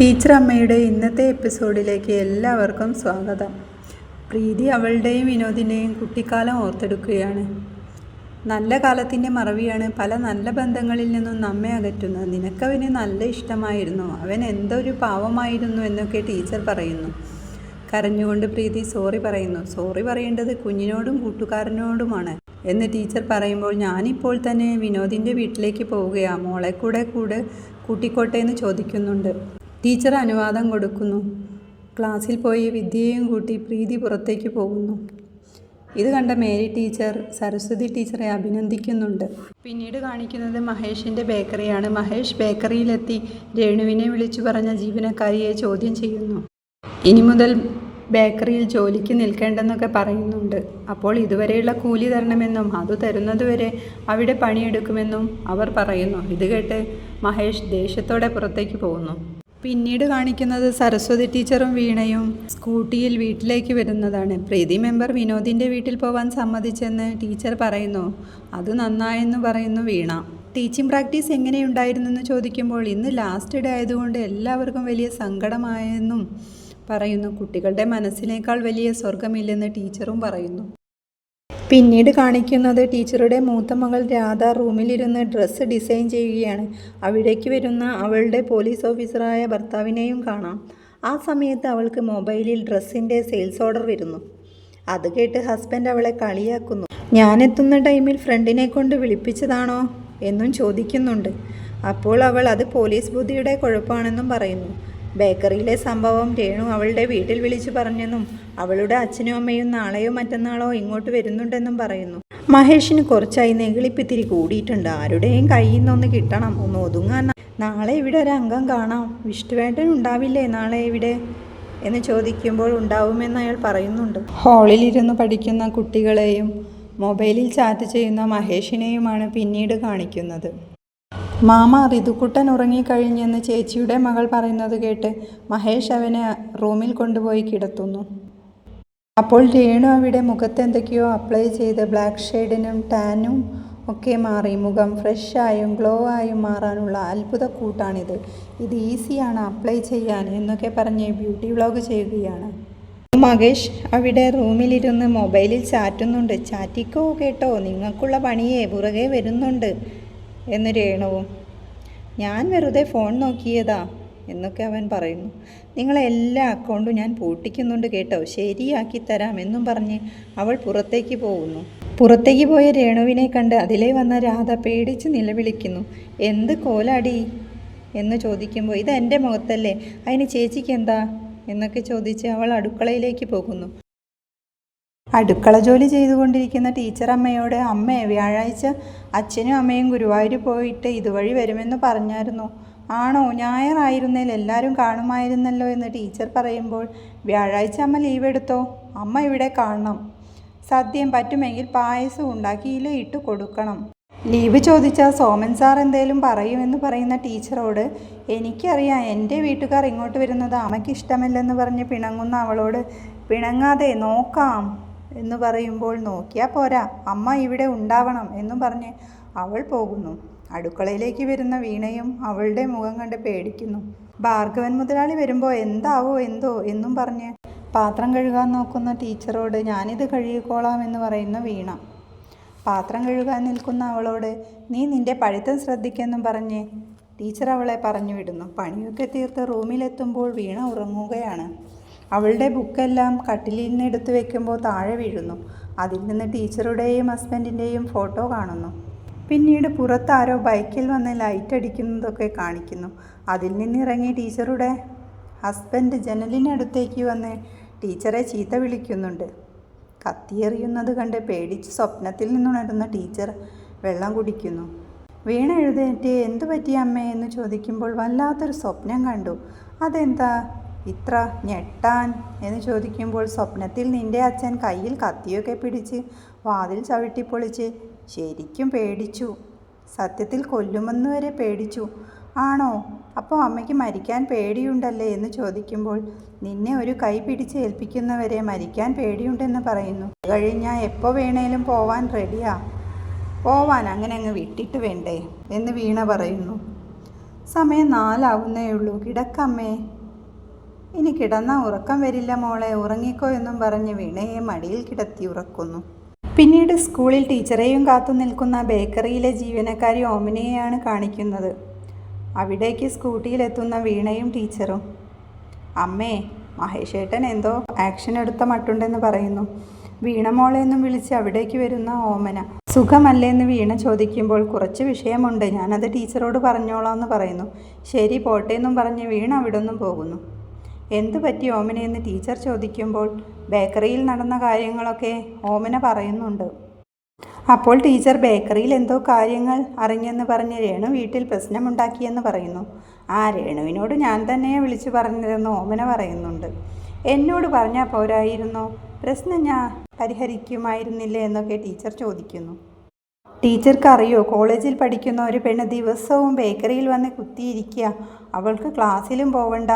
Teacher അമ്മയുടെ ഇന്നത്തെ എപ്പിസോഡിലേക്ക് എല്ലാവർക്കും സ്വാഗതം. പ്രീതി അവളുടെയും വിനോദിന്റെയും കുട്ടിക്കാലം ഓർത്തെടുക്കുകയാണ്. നല്ല കാലത്തിന്റെ മറവിയാണ് പല നല്ല ബന്ധങ്ങളിൽ നിന്നും നമ്മെ അകറ്റുന്നത്. നിനക്കവന് നല്ല ഇഷ്ടമായിരുന്നു. അവൻ എന്തൊരു പാവമായിരുന്നു എന്നൊക്കെ ടീച്ചർ പറയുന്നു. കരഞ്ഞുകൊണ്ട് പ്രീതി സോറി പറയുന്നു. സോറി പറയേണ്ടത് കുഞ്ഞിനോടും കൂട്ടുകാരനോടുമാണ് എന്ന് ടീച്ചർ പറയുമ്പോൾ ഞാനിപ്പോൾ തന്നെ വിനോദിന്റെ വീട്ടിലേക്ക് പോവുകയാണ് മോളെ കൂടെ കൂടെ കൂട്ടിക്കോട്ടെ എന്ന് ചോദിക്കുന്നുണ്ട്. ടീച്ചർ അനുവാദം കൊടുക്കുന്നു. ക്ലാസ്സിൽ പോയി വിദ്യയും കൂട്ടി പ്രീതി പുറത്തേക്ക് പോകുന്നു. ഇത് കണ്ട മേരി ടീച്ചർ സരസ്വതി ടീച്ചറെ അഭിനന്ദിക്കുന്നുണ്ട്. പിന്നീട് കാണിക്കുന്നത് മഹേഷിന്റെ ബേക്കറിയാണ്. മഹേഷ് ബേക്കറിയിലെത്തി രേണുവിനെ വിളിച്ചു പറഞ്ഞ ജീവനക്കാരിയെ ചോദ്യം ചെയ്യുന്നു. ഇനി മുതൽ ബേക്കറിയിൽ ജോലിക്ക് നിൽക്കേണ്ടെന്നൊക്കെ പറയുന്നുണ്ട്. അപ്പോൾ ഇതുവരെയുള്ള കൂലി തരണമെന്നും അത് തരുന്നതുവരെ അവിടെ പണിയെടുക്കുമെന്നും അവർ പറയുന്നു. ഇത് കേട്ട് മഹേഷ് ദേഷ്യത്തോടെ പുറത്തേക്ക് പോകുന്നു. പിന്നീട് കാണിക്കുന്നത് സരസ്വതി ടീച്ചറും വീണയും സ്കൂട്ടിയിൽ വീട്ടിലേക്ക് വരുന്നതാണ്. പ്രീതി മെമ്പർ വിനോദിന്റെ വീട്ടിൽ പോവാൻ സമ്മതിച്ചെന്ന് ടീച്ചർ പറയുന്നു. അത് നന്നായെന്ന് പറയുന്നു വീണ. ടീച്ചിങ് പ്രാക്ടീസ് എങ്ങനെയുണ്ടായിരുന്നെന്ന് ചോദിക്കുമ്പോൾ ഇന്ന് ലാസ്റ്റ് ഡേ ആയതുകൊണ്ട് എല്ലാവർക്കും വലിയ സങ്കടമായെന്നും പറയുന്നു. കുട്ടികളുടെ മനസ്സിനേക്കാൾ വലിയ സ്വർഗമില്ലെന്ന് ടീച്ചറും പറയുന്നു. പിന്നീട് കാണിക്കുന്നത് ടീച്ചറുടെ മൂത്ത മകൾ രാധ റൂമിലിരുന്ന് ഡ്രസ്സ് ഡിസൈൻ ചെയ്യുകയാണ്. അവിടേക്ക് വരുന്ന അവളുടെ പോലീസ് ഓഫീസറായ ഭർത്താവിനെയും കാണാം. ആ സമയത്ത് അവൾക്ക് മൊബൈലിൽ ഡ്രസ്സിന്റെ സെയിൽസ് ഓർഡർ വരുന്നു. അത് കേട്ട് ഹസ്ബൻഡ് അവളെ കളിയാക്കുന്നു. ഞാനെത്തുന്ന ടൈമിൽ ഫ്രണ്ടിനെ കൊണ്ട് വിളിപ്പിച്ചതാണോ? എന്നും ചോദിക്കുന്നുണ്ട്. അപ്പോൾ അവൾ അത് പോലീസ് ബുദ്ധിയുടെ കുഴപ്പമാണെന്നും പറയുന്നു. ബേക്കറിയിലെ സംഭവം രേണു അവളുടെ വീട്ടിൽ വിളിച്ചു പറഞ്ഞെന്നും അവളുടെ അച്ഛനും അമ്മയും നാളെയോ മറ്റന്നാളോ ഇങ്ങോട്ട് വരുന്നുണ്ടെന്നും പറയുന്നു. മഹേഷിന് കുറച്ചായി നെകിളിപ്പിത്തിരി കൂടിയിട്ടുണ്ട്. ആരുടെയും കയ്യിൽ നിന്നൊന്ന് കിട്ടണം. ഒന്ന് ഒതുങ്ങാൻ നാളെ ഇവിടെ ഒരു അംഗം കാണാം. വിഷ്ണുവേട്ടൻ ഉണ്ടാവില്ലേ നാളെ ഇവിടെ? എന്ന് ചോദിക്കുമ്പോൾ ഉണ്ടാവുമെന്ന് അയാൾ പറയുന്നുണ്ട്. ഹാളിലിരുന്ന് പഠിക്കുന്ന കുട്ടികളെയും മൊബൈലിൽ ചാറ്റ് ചെയ്യുന്ന മഹേഷിനെയുമാണ് പിന്നീട് കാണിക്കുന്നത്. മാമ ഋതുക്കുട്ടൻ ഉറങ്ങിക്കഴിഞ്ഞെന്ന് ചേച്ചിയുടെ മകൾ പറയുന്നത് കേട്ട് മഹേഷ് അവനെ റൂമിൽ കൊണ്ടുപോയി കിടത്തുന്നു. അപ്പോൾ രേണു അവിടെ മുഖത്ത് എന്തൊക്കെയോ അപ്ലൈ ചെയ്ത് ബ്ലാക്ക് ഷെയ്ഡിനും ടാനും ഒക്കെ മാറി. മുഖം ഫ്രഷായും ഗ്ലോ ആയും മാറാനുള്ള അത്ഭുത കൂട്ടാണിത്. ഇത് ഈസിയാണ് അപ്ലൈ ചെയ്യാൻ എന്നൊക്കെ പറഞ്ഞ് ബ്യൂട്ടി വ്ളോഗ് ചെയ്യുകയാണ്. മഹേഷ് അവിടെ റൂമിലിരുന്ന് മൊബൈലിൽ ചാറ്റുന്നുണ്ട്. ചാറ്റിക്കോ കേട്ടോ നിങ്ങൾക്കുള്ള പണിയെ പുറകെ വരുന്നുണ്ട്. എന്ന് രേണുവും ഞാൻ വെറുതെ ഫോൺ നോക്കിയതാ എന്നൊക്കെ അവൻ പറയുന്നു. നിങ്ങളെ എല്ലാ അക്കൗണ്ടും ഞാൻ പൂട്ടിക്കുന്നുണ്ട് കേട്ടോ. ശരിയാക്കി തരാം എന്നും പറഞ്ഞ് അവൾ പുറത്തേക്ക് പോകുന്നു. പുറത്തേക്ക് പോയ രേണുവിനെ കണ്ട് അതിലേ വന്ന രാധ പേടിച്ച് നിലവിളിക്കുന്നു. എന്ത് കോലാടി? എന്ന് ചോദിക്കുമ്പോൾ ഇത് എന്റെ മുഖത്തല്ലേ. അതിന് ചേച്ചിക്ക് എന്താ എന്നൊക്കെ ചോദിച്ച് അവൾ അടുക്കളയിലേക്ക് പോകുന്നു. അടുക്കള ജോലി ചെയ്തുകൊണ്ടിരിക്കുന്ന ടീച്ചർ അമ്മയോട് അമ്മേ വ്യാഴാഴ്ച അച്ഛനും അമ്മയും ഗുരുവായൂർ പോയിട്ട് ഇതുവഴി വരുമെന്ന് പറഞ്ഞായിരുന്നു. ആണോ? ഞായറായിരുന്നേൽ എല്ലാവരും കാണുമായിരുന്നല്ലോ എന്ന് ടീച്ചർ പറയുമ്പോൾ വ്യാഴാഴ്ച അമ്മ ലീവ് എടുത്തോ? അമ്മ ഇവിടെ കാണണം. സദ്യം പറ്റുമെങ്കിൽ പായസം ഉണ്ടാക്കിയില്ല ഇട്ട് കൊടുക്കണം. ലീവ് ചോദിച്ചാൽ സോമൻ സാർ എന്തേലും പറയുമെന്ന് പറയുന്ന ടീച്ചറോട് എനിക്കറിയാം എന്റെ വീട്ടുകാർ ഇങ്ങോട്ട് വരുന്നത് അമ്മയ്ക്ക് ഇഷ്ടമല്ലെന്ന് പറഞ്ഞ് പിണങ്ങുന്ന അവളോട് പിണങ്ങാതെ നോക്കാം. എന്ന് പറയുമ്പോൾ നോക്കിയാൽ പോരാ അമ്മ ഇവിടെ ഉണ്ടാവണം എന്നും പറഞ്ഞ് അവൾ പോകുന്നു. അടുക്കളയിലേക്ക് വരുന്ന വീണയും അവളുടെ മുഖം കണ്ട് പേടിക്കുന്നു. ഭാർഗവൻ മുതലാളി വരുമ്പോൾ എന്താവോ എന്തോ എന്നും പറഞ്ഞ് പാത്രം കഴുകാൻ നോക്കുന്ന ടീച്ചറോട് ഞാനിത് കഴുകിക്കോളാം എന്ന് പറയുന്ന വീണ. പാത്രം കഴുകാൻ നിൽക്കുന്ന അവളോട് നീ നിന്റെ പഠിത്തം ശ്രദ്ധിക്കെന്നും പറഞ്ഞ് ടീച്ചർ അവളെ പറഞ്ഞു വിടുന്നു. പണിയൊക്കെ തീർത്ത് റൂമിലെത്തുമ്പോൾ വീണ ഉറങ്ങുകയാണ്. അവളുടെ ബുക്കെല്ലാം കട്ടിലിൽ നിന്ന് എടുത്തു വെക്കുമ്പോൾ താഴെ വീഴുന്നു. അതിൽ നിന്ന് ടീച്ചറുടെയും ഹസ്ബൻഡിന്റെയും ഫോട്ടോ കാണുന്നു. പിന്നീട് പുറത്താരോ ബൈക്കിൽ വന്ന് ലൈറ്റ് അടിക്കുന്നതൊക്കെ കാണിക്കുന്നു. അതിൽ നിന്നിറങ്ങി ടീച്ചറുടെ ഹസ്ബൻഡ് ജനലിനടുത്തേക്ക് വന്ന് ടീച്ചറെ ചീത്ത വിളിക്കുന്നുണ്ട്. കത്തിയെറിയുന്നത് കണ്ട് പേടിച്ച് സ്വപ്നത്തിൽ നിന്നുണരുന്ന ടീച്ചർ വെള്ളം കുടിക്കുന്നു. വീണ എഴുന്നേറ്റ് എന്തു പറ്റി അമ്മേ? എന്ന് ചോദിക്കുമ്പോൾ വല്ലാത്തൊരു സ്വപ്നം കണ്ടു. അതെന്താ? ഇത്ര ഞെട്ടാൻ എന്ന് ചോദിക്കുമ്പോൾ സ്വപ്നത്തിൽ നിന്റെ അച്ഛൻ കയ്യിൽ കത്തിയൊക്കെ പിടിച്ച് വാതിൽ ചവിട്ടിപ്പൊളിച്ച് ശരിക്കും പേടിച്ചു. സത്യത്തിൽ കൊല്ലുമെന്ന് വരെ പേടിച്ചു. ആണോ? അപ്പോൾ അമ്മയ്ക്ക് മരിക്കാൻ പേടിയുണ്ടല്ലേ എന്ന് ചോദിക്കുമ്പോൾ നിന്നെ ഒരു കൈ പിടിച്ച് ഏൽപ്പിക്കുന്നവരെ മരിക്കാൻ പേടിയുണ്ടെന്ന് പറയുന്നു. കഴിഞ്ഞാൽ എപ്പോൾ വേണേലും പോവാൻ റെഡിയാ. പോവാൻ അങ്ങനെ അങ്ങ് വിട്ടിട്ട് വേണ്ടേ? എന്ന് വീണ പറയുന്നു. സമയം നാലാവുന്നേ ഉള്ളൂ. കിടക്കമ്മേ ഇനി കിടന്ന ഉറക്കം വരില്ല മോളെ ഉറങ്ങിക്കോ എന്നും പറഞ്ഞ് വീണയെ മടിയിൽ കിടത്തി ഉറക്കുന്നു. പിന്നീട് സ്കൂളിൽ ടീച്ചറെയും കാത്തു നിൽക്കുന്ന ബേക്കറിയിലെ ജീവനക്കാരി ഓമിനയെയാണ് കാണിക്കുന്നത്. അവിടേക്ക് സ്കൂട്ടിയിലെത്തുന്ന വീണയും ടീച്ചറും. അമ്മേ മഹേഷേട്ടൻ എന്തോ ആക്ഷൻ എടുത്ത മട്ടുണ്ടെന്ന് പറയുന്നു. വീണ മോളെ എന്നും വിളിച്ച് അവിടേക്ക് വരുന്ന ഓമന. സുഖമല്ലേന്ന് വീണ ചോദിക്കുമ്പോൾ കുറച്ച് വിഷയമുണ്ട് ഞാനത് ടീച്ചറോട് പറഞ്ഞോളാം എന്ന് പറയുന്നു. ശരി പോട്ടെ എന്നും പറഞ്ഞ് വീണ അവിടെ നിന്നും പോകുന്നു. എന്തു പറ്റി ഓമനയെന്ന് ടീച്ചർ ചോദിക്കുമ്പോൾ ബേക്കറിയിൽ നടന്ന കാര്യങ്ങളൊക്കെ ഓമന പറയുന്നുണ്ട്. അപ്പോൾ ടീച്ചർ ബേക്കറിയിൽ എന്തോ കാര്യങ്ങൾ അറിഞ്ഞെന്ന് പറഞ്ഞ് രേണു വീട്ടിൽ പ്രശ്നമുണ്ടാക്കിയെന്ന് പറയുന്നു. ആ രേണുവിനോട് ഞാൻ തന്നെ വിളിച്ചു പറഞ്ഞതെന്ന് ഓമന പറയുന്നുണ്ട്. എന്നോട് പറഞ്ഞാൽ പോരായിരുന്നോ? പ്രശ്നം ഞാൻ പരിഹരിക്കുമായിരുന്നില്ലേ എന്നൊക്കെ ടീച്ചർ ചോദിക്കുന്നു. ടീച്ചർക്ക് അറിയോ കോളേജിൽ പഠിക്കുന്ന ഒരു പെണ്ണ് ദിവസവും ബേക്കറിയിൽ വന്ന് കുത്തിയിരിക്കുക. അവൾക്ക് ക്ലാസ്സിലും പോവണ്ട.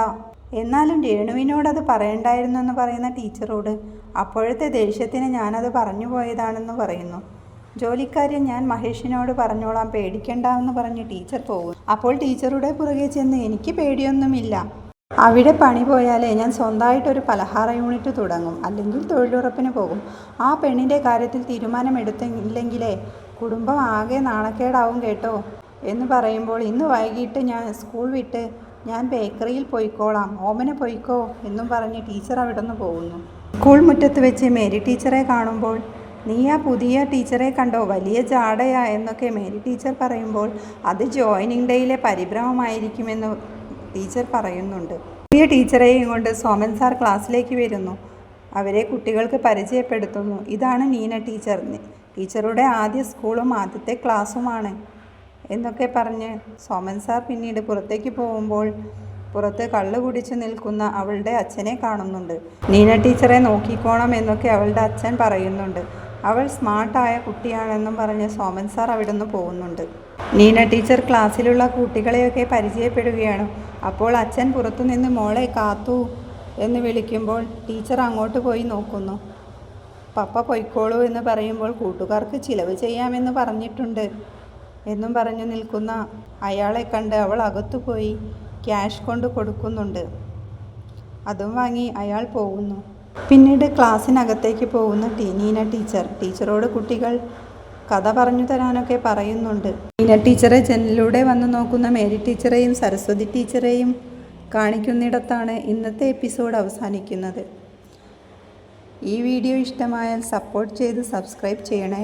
എന്നാലും രേണുവിനോടത് പറയണ്ടായിരുന്നെന്ന് പറയുന്ന ടീച്ചറോട് അപ്പോഴത്തെ ദേഷ്യത്തിന് ഞാനത് പറഞ്ഞു പോയതാണെന്ന് പറയുന്നു. ജോലിക്കാര്യം ഞാൻ മഹേഷിനോട് പറഞ്ഞോളാം പേടിക്കണ്ട എന്ന് പറഞ്ഞ് ടീച്ചർ പോകും അപ്പോൾ ടീച്ചറുടെ പുറകെ ചെന്ന് എനിക്ക് പേടിയൊന്നുമില്ല. അവിടെ പണി പോയാലേ ഞാൻ സ്വന്തമായിട്ടൊരു പലഹാര യൂണിറ്റ് തുടങ്ങും അല്ലെങ്കിൽ തൊഴിലുറപ്പിന് പോകും. ആ പെണ്ണിന്റെ കാര്യത്തിൽ തീരുമാനമെടുത്തില്ലെങ്കിലേ കുടുംബം ആകെ നാണക്കേടാവും കേട്ടോ എന്ന് പറയുമ്പോൾ ഇന്ന് വൈകിട്ട് ഞാൻ സ്കൂൾ വിട്ട് ഞാൻ ബേക്കറിയിൽ പോയിക്കോളാം ഓമന പോയിക്കോ എന്നും പറഞ്ഞ് ടീച്ചർ അവിടെ നിന്ന് പോകുന്നു. സ്കൂൾ മുറ്റത്ത് വെച്ച് മേരി ടീച്ചറെ കാണുമ്പോൾ നീ ആ പുതിയ ടീച്ചറെ കണ്ടോ? വലിയ ജാടയാ എന്നൊക്കെ മേരി ടീച്ചർ പറയുമ്പോൾ അത് ജോയിനിങ് ഡേയിലെ പരിഭ്രമമായിരിക്കുമെന്ന് ടീച്ചർ പറയുന്നുണ്ട്. പുതിയ ടീച്ചറെയും കൊണ്ട് സോമൻ സാർ ക്ലാസ്സിലേക്ക് വരുന്നു. അവരെ കുട്ടികൾക്ക് പരിചയപ്പെടുത്തുന്നു. ഇതാണ് നീന ടീച്ചർ. ടീച്ചറുടെ ആദ്യ സ്കൂളും ആദ്യത്തെ ക്ലാസ്സുമാണ്. എന്നൊക്കെ പറഞ്ഞ് സോമൻ സാർ പിന്നീട് പുറത്തേക്ക് പോകുമ്പോൾ പുറത്ത് കള്ള് കുടിച്ച് നിൽക്കുന്ന അവളുടെ അച്ഛനെ കാണുന്നുണ്ട്. നീന ടീച്ചറെ നോക്കിക്കോണം എന്നൊക്കെ അവളുടെ അച്ഛൻ പറയുന്നുണ്ട്. അവൾ സ്മാർട്ടായ കുട്ടിയാണെന്നും പറഞ്ഞ് സോമൻ സാർ അവിടെ നിന്ന് പോകുന്നുണ്ട്. നീന ടീച്ചർ ക്ലാസ്സിലുള്ള കുട്ടികളെയൊക്കെ പരിചയപ്പെടുകയാണ്. അപ്പോൾ അച്ഛൻ പുറത്തുനിന്ന് മോളെ കാത്തു എന്ന് വിളിക്കുമ്പോൾ ടീച്ചർ അങ്ങോട്ട് പോയി നോക്കുന്നു. പപ്പ പൊയ്ക്കോളൂ എന്ന് പറയുമ്പോൾ കൂട്ടുകാർക്ക് ചിലവ് ചെയ്യാമെന്ന് പറഞ്ഞിട്ടുണ്ട്. എന്നും പറഞ്ഞു നിൽക്കുന്ന അയാളെ കണ്ട് അവൾ അകത്തു പോയി ക്യാഷ് കൊണ്ട് കൊടുക്കുന്നുണ്ട്. അതും വാങ്ങി അയാൾ പോകുന്നു. പിന്നീട് ക്ലാസ്സിനകത്തേക്ക് പോകുന്ന ടീനീന ടീച്ചർ ടീച്ചറോട് കുട്ടികൾ കഥ പറഞ്ഞു തരാനൊക്കെ പറയുന്നുണ്ട്. ടീന ടീച്ചറെ ജനലിലൂടെ വന്ന് നോക്കുന്ന മേരി ടീച്ചറെയും സരസ്വതി ടീച്ചറെയും കാണിക്കുന്നിടത്താണ് ഇന്നത്തെ എപ്പിസോഡ് അവസാനിക്കുന്നത്. ഈ വീഡിയോ ഇഷ്ടമായാൽ സപ്പോർട്ട് ചെയ്ത് സബ്സ്ക്രൈബ് ചെയ്യണേ.